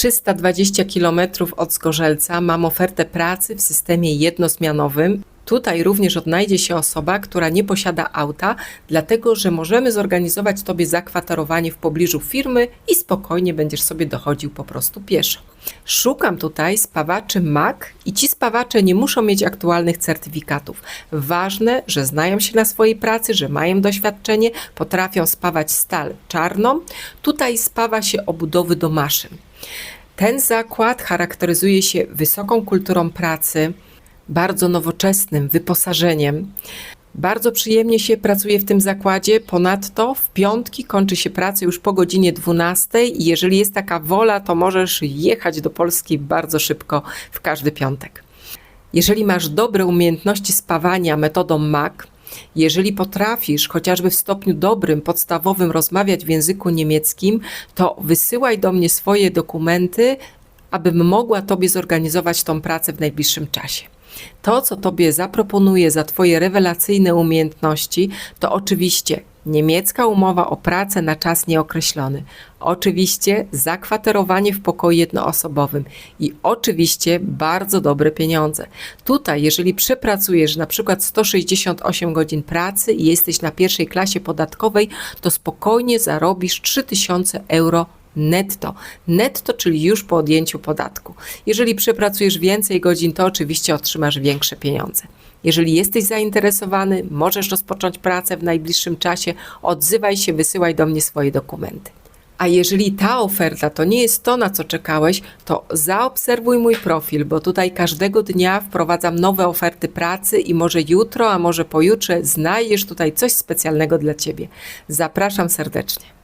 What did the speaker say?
320 km od Zgorzelca mam ofertę pracy w systemie jednosmianowym. Tutaj również odnajdzie się osoba, która nie posiada auta, dlatego że możemy zorganizować Tobie zakwaterowanie w pobliżu firmy i spokojnie będziesz sobie dochodził po prostu pieszo. Szukam tutaj spawaczy MAC i ci spawacze nie muszą mieć aktualnych certyfikatów. Ważne, że znają się na swojej pracy, że mają doświadczenie, potrafią spawać stal czarną. Tutaj spawa się obudowy do maszyn. Ten zakład charakteryzuje się wysoką kulturą pracy, bardzo nowoczesnym wyposażeniem. Bardzo przyjemnie się pracuje w tym zakładzie. Ponadto w piątki kończy się praca już po godzinie 12 i jeżeli jest taka wola, to możesz jechać do Polski bardzo szybko w każdy piątek. Jeżeli masz dobre umiejętności spawania metodą MAC, jeżeli potrafisz chociażby w stopniu dobrym, podstawowym rozmawiać w języku niemieckim, to wysyłaj do mnie swoje dokumenty, abym mogła Tobie zorganizować tą pracę w najbliższym czasie. To, co Tobie zaproponuję za Twoje rewelacyjne umiejętności, to oczywiście niemiecka umowa o pracę na czas nieokreślony, oczywiście zakwaterowanie w pokoju jednoosobowym i oczywiście bardzo dobre pieniądze. Tutaj, jeżeli przepracujesz na przykład 168 godzin pracy i jesteś na pierwszej klasie podatkowej, to spokojnie zarobisz 3000 euro netto. Netto, czyli już po odjęciu podatku. Jeżeli przepracujesz więcej godzin, to oczywiście otrzymasz większe pieniądze. Jeżeli jesteś zainteresowany, możesz rozpocząć pracę w najbliższym czasie, odzywaj się, wysyłaj do mnie swoje dokumenty. A jeżeli ta oferta to nie jest to, na co czekałeś, to zaobserwuj mój profil, bo tutaj każdego dnia wprowadzam nowe oferty pracy i może jutro, a może pojutrze znajdziesz tutaj coś specjalnego dla Ciebie. Zapraszam serdecznie.